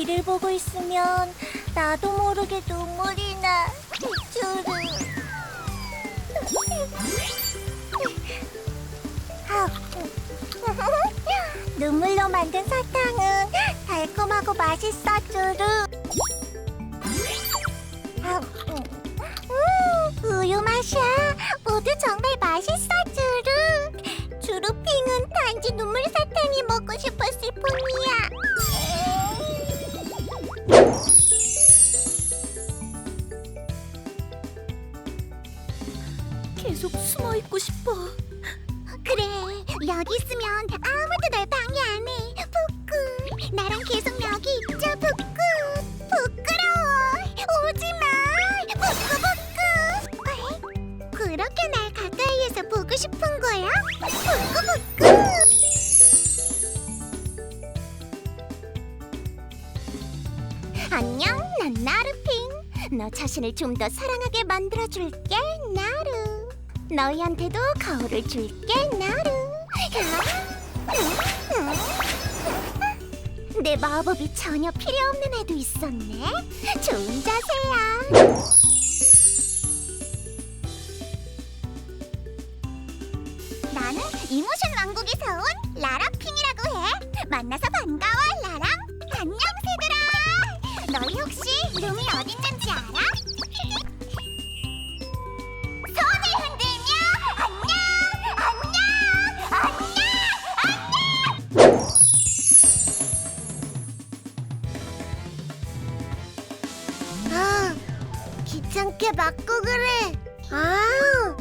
비를 보고 있으면 나도 모르게 눈물이 나. 쭈르. 아, 눈물로 만든 사탕은 달콤하고 맛있어, 쭈르. 아, 음, 우유 맛이야. 모두 정말 맛있어, 주루. 주루핑은 단지 눈물 사탕이 먹고 싶었 계속 숨어 있고 싶어. 그래, 여기 있으면 아무도 널 방해 안 해. 푸꾸, 나랑 계속 여기 있자, 푸꾸. 부끄러워. 오지 마. 푸꾸. 어이? 그렇게 날 가까이에서 보고 싶은 거야? 푸꾸, 푸꾸. 안녕, 난 나루핑. 너 자신을 좀 더 사랑하게 만들어줄게, 나루. 너희한테도 거울을 줄게, 나루. 내 마법이 전혀 필요 없는 애도 있었네. 좋은 자세야. 나는 이모션 왕국에서 온 귀찮게 맞고 그래. 아,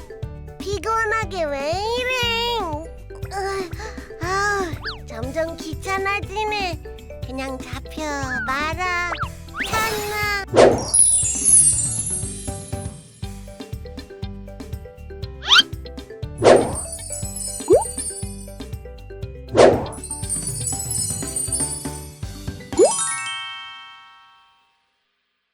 피곤하게 왜 이래? 으, 아, 점점 귀찮아지네. 그냥 잡혀 말아. 참나.